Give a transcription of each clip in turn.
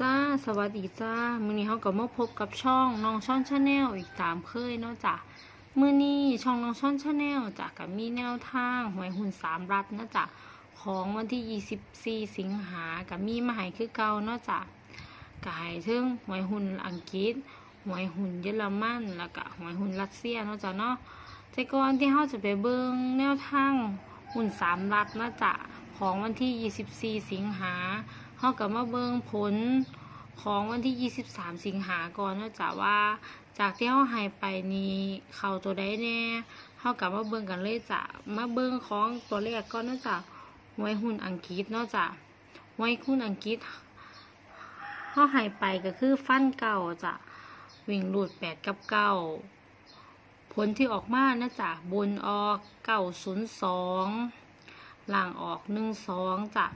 จ้า สวัสดีจ้า มื้อนี้เขาก็มาพบกับช่องน้องช่อนชาแนลอีกตามเคยเนาะจ้ะมื้อนี้ช่องน้องช่อนชาแนลจ้ะก็มีแนวทางหวยหุ้นสามรัฐนะจ้ะของวันที่ 24 สิงหาก็มีมาให้คือเก่าเนาะจ้ะก็ให้ถึงหวยหุ้นอังกฤษหวยหุ้นเยอรมันแล้วก็หวยหุ้นรัสเซียเนาะจ้ะเนาะแต่ก่อนที่เราจะไปเบิ่งแนวทางหุ้นสามรัฐนะจ้ะของวันที่ 24 สิงหา เขากับมาเบิงผลของวันที่ 23 สิงหาก่อนเนาะจ้ะว่าจากที่เขาหายไปนี้เข้าตัวใดแน่เขากับมาเบิงกันเลยจ้ะมาเบิงของตัวเลขก่อนเนาะจ้ะหวยหุ้นอังกฤษเนาะจ้ะหวยหุ้นอังกฤษเขาหายไปก็คือฟันเก่าจ้ะวิ่งหลุด8 กับเก้าผลที่ออกมานะจ้ะบนออก902ล่างออก12จ้ะ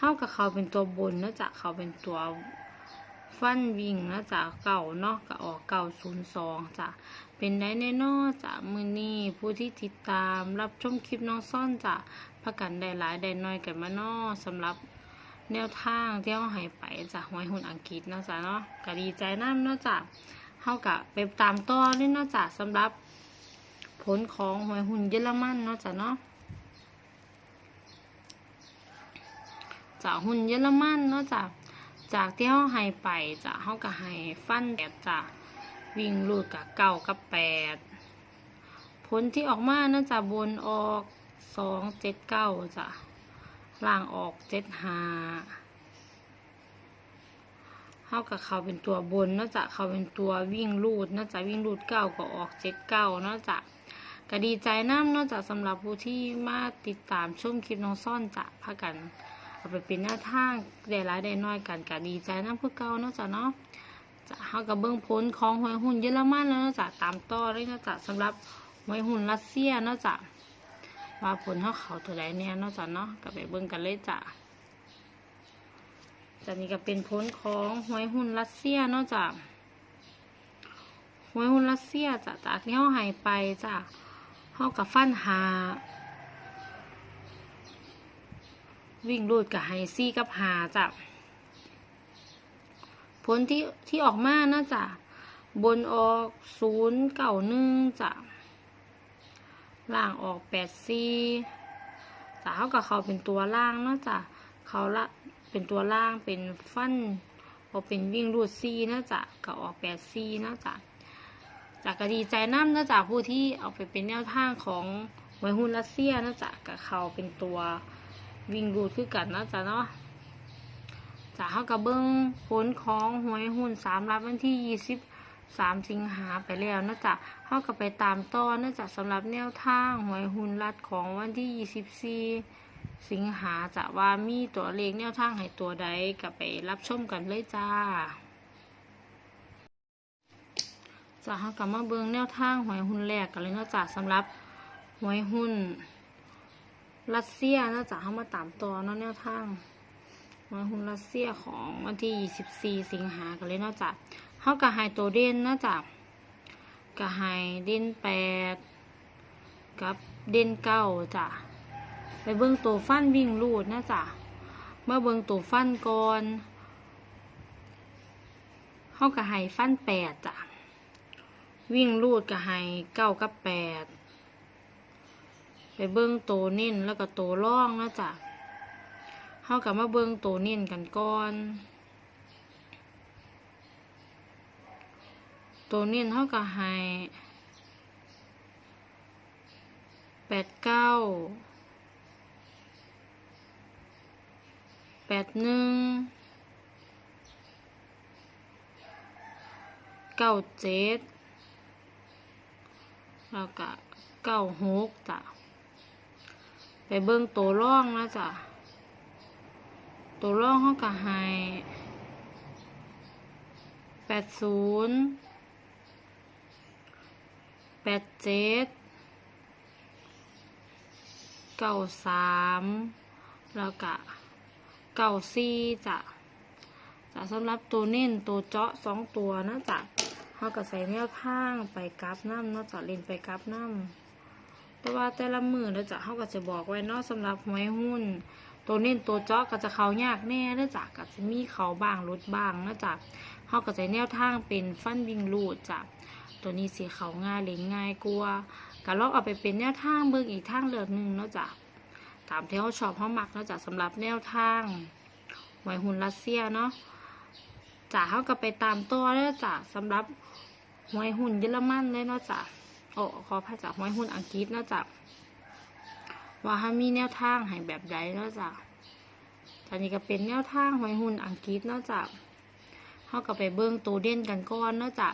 เข้ากับเขาเป็นตัวบนนะจ๊ะเขาเป็นตัวฟันวิ่งนะจ๊ะเก่าเนาะก็ออกเก่าศูนย์สองจ้ะเป็นได้แน่นอนจ้ะมือนี้ผู้ที่ติดตามรับชมคลิปน้องซ่อนจ้ะพักกันได้หลายได้น้อยกันมาเนาะสำหรับแนวทางที่เขาให้ไปจ้ะหวยหุ่นอังกฤษเนาะจ๊ะเนาะก็ดีใจน้ำเนาะจ้ะเข้ากับไปตามต่อเลยเนาะจ้ะสำหรับผลของหวยหุ่นเยอรมันเนาะจ้ะเนาะ จากหุ่นเยอรมันเนาะจากจากที่เขาให้ไปจากเขาก็ให้ฟันแปดจากวิ่งลูดกับเก้ากับแปดผลที่ออกมาเนาะจากบนออกสองเจ็ดเก้าจ้ะล่างออกเจ็ดห้าเขากับเขาเป็นตัวบนนาะจากเขาเป็นตัววิ่งลูดนาะจากวิ่งลูดเก้าก็ออกเจ็ดเก้านาะจากก็ดีใจน้ำนาะจากสำหรับผู้ที่มาติดตามชมคลิปน้องซ่อนจะพากัน เอาไปเป็นหน้าทางได้หลายได้น้อยกันก็ดีใจนะเพื่อเก่าเนาะจ้ะเนาะจะเฮากับเบื้องผลของหวยหุ้นเยอรมันแล้วเนาะจ้ะตามต่อเลยเนาะจ้ะสำหรับหวยหุ้นรัสเซียเนาะจ้ะว่าผลเฮาเขาเท่าใดเนี่ยเนาะจ้ะเนาะก็ไปเบิ่งกันเลยจ้ะจ้ะนี่ก็เป็นผลของหวยหุ้นรัสเซียเนาะจ้ะหวยหุ้นรัสเซียจ้ะจากที่เฮาหายไปจ้ะเฮากับฟันหา วิ่งรูดกับไฮซี่กับหาจ้ะผลที่ที่ออกมานะจ้ะบนออกศูนย์เก่าหนึ่งจ้ะล่างออกแปดซี่จ้ะเขากับเขาเป็นตัวล่างเนาะจ้ะเขาละเป็นตัวล่างเป็นฟันพอเป็นวิ่งรูดซี่นะจ้ะก็ออกแปดซี่นะจ้ะจากกดีใจน้ำนะจ้ะผู้ที่เอาไปเป็นแนวทางของไวหุนรัสเซียนะจ้ะกับเขาเป็นตัว วิ่งรูดคือกันเนาะจ้ะเนาะจะเข้ากับเบิ้งผลของหวยหุ้นสามรับวันที่ยี่สิบสามสิงหาไปแล้วนะจ้ะเข้ากับไปตามต่อนะจ้ะสำหรับแนวทางหวยหุ้นรัดของวันที่ยี่สิบสี่สิงหาจะว่ามีตัวเลขแนวทางให้ตัวใดกับไปรับชมกันเลยจ้าจะเข้ากับมาเบิ้งแนวทางหวยหุ้นแรกกันเลยนะจ้ะสำหรับหวยหุ้น รัสเซียน่าจะเข้ามาตามตัวเนาะแนวทางมาหุ้นรัสเซียของวันที่ 24 สิงหากันเลยเนาจ้ะเข้ากระหายตัวเด่นเนาะจ้ะกระหายเด่นแปดกับเด่นเก้าจ้ะไปเบิ่งตัวฟันวิ่งลูดนะจ้ะเมื่อเบิ่งตัวฟันก่อนเข้ากระหายฟันแปดจ้ะวิ่งลูดกระหายเก้ากับแปด ไปเบิ้งโตเน้นแล้วก็โตร่องนะจ๊ะเฮากับมาเบิ้งโตเน้นกันก่อนโตเน้นเฮากับให้แปดเก้าแปดหนึ่งเก้าเจ็ดแล้วก็เก้าหกจ้ะ ไปเบิ่งตัวร่องนะจ้ะตัวร่องเขาก็ให้แปดศูนย์แปดเจ็ดเก้าสามแล้วก็เก้าสี่จ้ะจ้ะสำหรับตัวเน้นตัวเจาะสองตัวนะจ้ะเขาก็ใส่แนวข้างไปกราฟน้ำเนาะจ้ะเล่นไปกราฟน้ำ แต่ว่าแต่ละมือเราจะเขาก็จะบอกไว้เนอกสำหรับหวยหุ้น ตัวเน้นตัวเจาะก็จะเขายากแน่เด้องจ้ะก็จะมีเขาบ้างลดบ้างเนาะจ้ะเฮาก็จะแนวทางเป็นฟันวิ่งรูดจ้ะตัวนี้สิเขาง่ายเล่นง่ายกลัวาก็ลองเอาไปเป็นแนวทางเบิ่งอีกทางเลือกหนึ่งเนาะจ้ะตามที่เฮาชอบเฮามักเนาะจ้ะสำหรับแนวทางหวยหุ่นรัสเซียเนาะจ้ะเฮาก็ไปตามตัวเด้อจ้ะสำหรับหวยหุ่นเยอรมันเลยเนาะจ้ะ โอ้ขอพายจากหวยหุ่นอังกฤษเนาะจ้ะว่าามีแนวทางให้แบบใดเนาะจ้ะตอนนี้ก็เป็นแนวทางหอยหุ่นอังกฤษเนาะจ้ะเขาก็ไปเบิ้งตัวเด่นกันก่อนเนาะจ้ะ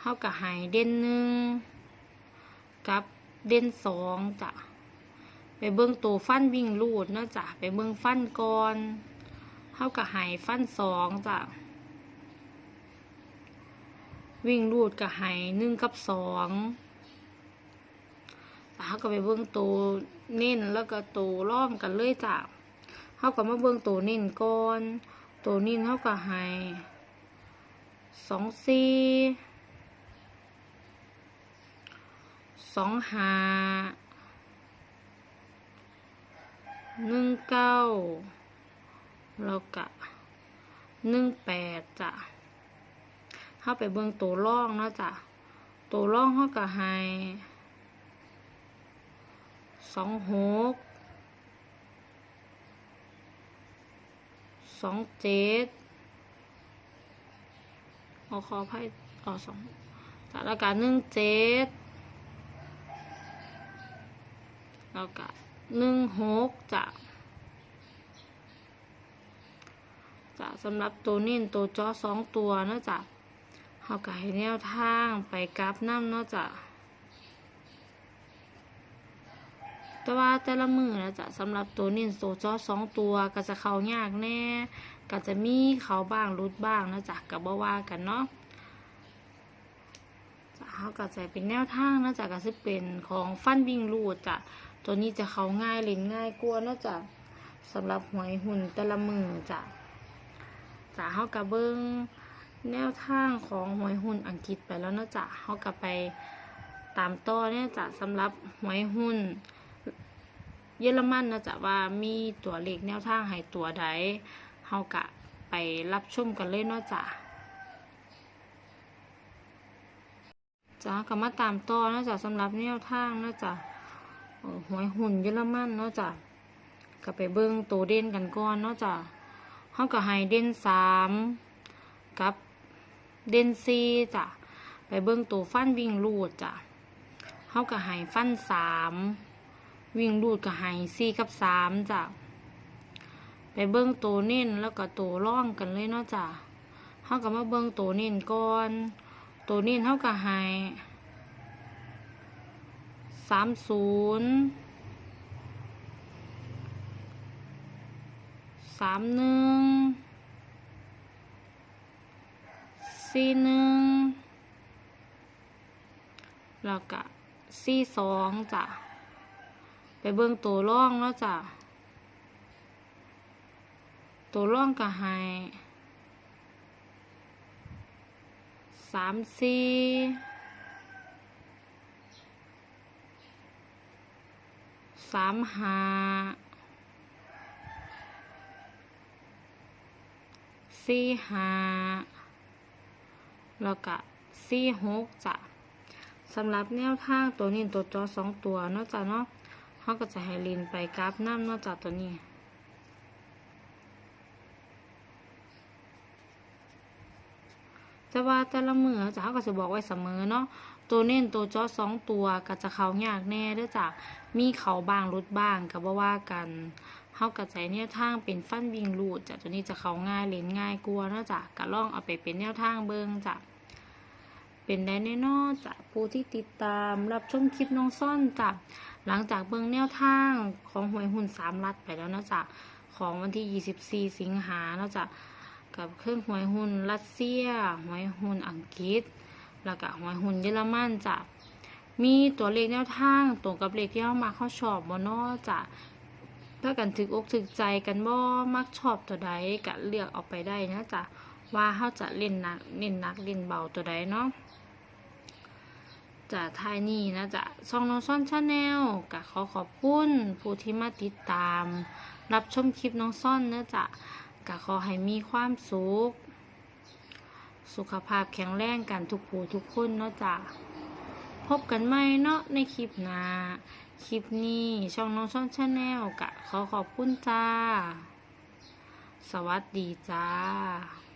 เขาก็หายเด่นหนึ่งกับเด่นสองจ้ะไปเบิ้งตัวฟันวิ่งลูดเนาะจ้ะไปเบิ้งฟันก่อนเขาก็หายฟันสองจ้ะวิ่งลูดก็ใหายหนึ่งกับสอง เขาก็ไปเบิ่งตัวเน้นแล้วก็ตัวร่องกันเลยจ้ะเขาก็มาเบิ่งตัวเน้นก่อนตัวเน้นเขาก็ให้สองสี่สองห้าหนึ่งเก้าแล้วก็หนึ่งแปดจ้ะเขาไปเบิ่งตัวร่องเนาะจ้ะตัวร่องเขาก็ให้ สองหกสองเจ็ดเอขอไพ่เอสองจากแล้วก็หนึ่งเจ็ดแล้วก็หนึ่งหกจะจะสำหรับตัวนิ่นตัวจอสองตัวเนาะจ้ะเขาก็ให้แนวทางไปกราฟน้ำเนาะจ้ะ แต่ว่าแต่ละมือนะจ๊ะสำหรับตัวนินโซจอสองตัวก็จะเขายากแน่ก็จะมีเขาบ้างรุดบ้างนะจ๊ะกับบ่ว่ากันเนาะจะเขาก็จะเป็นแนวทางนะจ๊ะก็จะเป็นของฟันวิ่งรูดจ้ะตัวนี้จะเขาง่ายเล่นง่ายกลัวนะจ๊ะสำหรับหวยหุ่นแต่ละมือจ้ะจ้ะเขากะเบิ้งแนวทางของหวยหุ่นอังกฤษไปแล้วนะจ๊ะเขากะไปตามต่อเนี่ยจ้ะสำหรับหวยหุ่น เยอรมันนะจ๊ะว่ามีตัวเลขแนวทางให้ตัวใดเฮากะไปรับชมกันเลยเนาะจ้ะจ้าก็มาตามต่อเนาะจ้ะสำหรับแนวทางเนาะจ้ะเอ่อหวยหุ่นเยอรมันเนาะจ้ะก็ไปเบิ่งตัวเด่นกันก่อนเนาะจ้ะเฮาก็ให้เด่นสามกับเด่นสี่จ้ะไปเบิ่งตัวฟันวิ่งลูดจ้ะเฮาก็ให้ฟันสาม วิ่งรูดกับไฮซี่กับสามจ้ะไปเบิ้งตัวเน้นแล้วก็ตัวร่องกันเลยเนาะจ้ะเขาก็มาเบิ้งตัวเน้นก่อนตัวเน้นเขากับไฮสามศูนย์สามหนึ่งสี่หนึ่งแล้วก็สี่สองจ้ะ ไปเบิ่งตัวร่องแล้วจ้ะตัวร่องก็ให้สามสี่สามห้าสี่ห้าแล้วก็สี่หกจ้ะสำหรับแนวทางตัวนี้ตัวจอสองตัวเนอกจากเนาะ เขาก็จะให้ลินไปกราฟน้ำนอกจากตัวนี้ แต่ว่าแต่ละมือจะเขาก็จะบอกไว้เสมอเนาะตัวเน้นตัวจอสองตัวก็จะเขายากแน่เด้วยจ้ะมีเขาบางรุดบ้างกับว่าว่ากันเขากระจายแนวทางเป็นฟันวิ่งรูดจ้ะตัวนี้จะเขาง่ายเลนง่ายกลัวเนาะจ้ะก็ลองเอาไปเป็นแนวทางเบิงจ้ะ เป็นได้แน่นอนจากผู้ที่ติดตามรับชมคลิปน้องซ่อนจากหลังจากเบิ่งแนวทางของหวยหุ่นสามรัดไปแล้วนะจ๊ะของวันที่ 24 สิงหาเนาะจ๊ะกับเครื่องหวยหุ่นรัสเซียหวยหุ่นอังกฤษ แล้วก็หวยหุ่นเยอรมันจ้ะมีตัวเลขแนวทางตรงกับเลขที่เข้ามาเข้าชอบบ่เนาะจ้ะถ้ากันถึกอกถึกใจกันบ่มักชอบตัวใดก็เลือกเอาไปได้นะจ๊ะว่าเขาจะเล่นหนักเล่นนักเล่นเบาตัวใดเนาะ จะทายนี่นะจ๊ะช่องน้องซ่อนชาแนลกะขอขอบคุณผู้ที่มาติดตาม รับชมคลิปน้องซ่อนเนะจ๊ะกะขอให้มีความสุข สุขภาพแข็งแรงกันทุกผู้ทุกคนเนาะจ๊ะพบกันใหม่เนาะในคลิปหน้าคลิปนี้ช่องน้องซ่อนชาแนลกะขอขอบคุณจ้า สวัสดีจ้า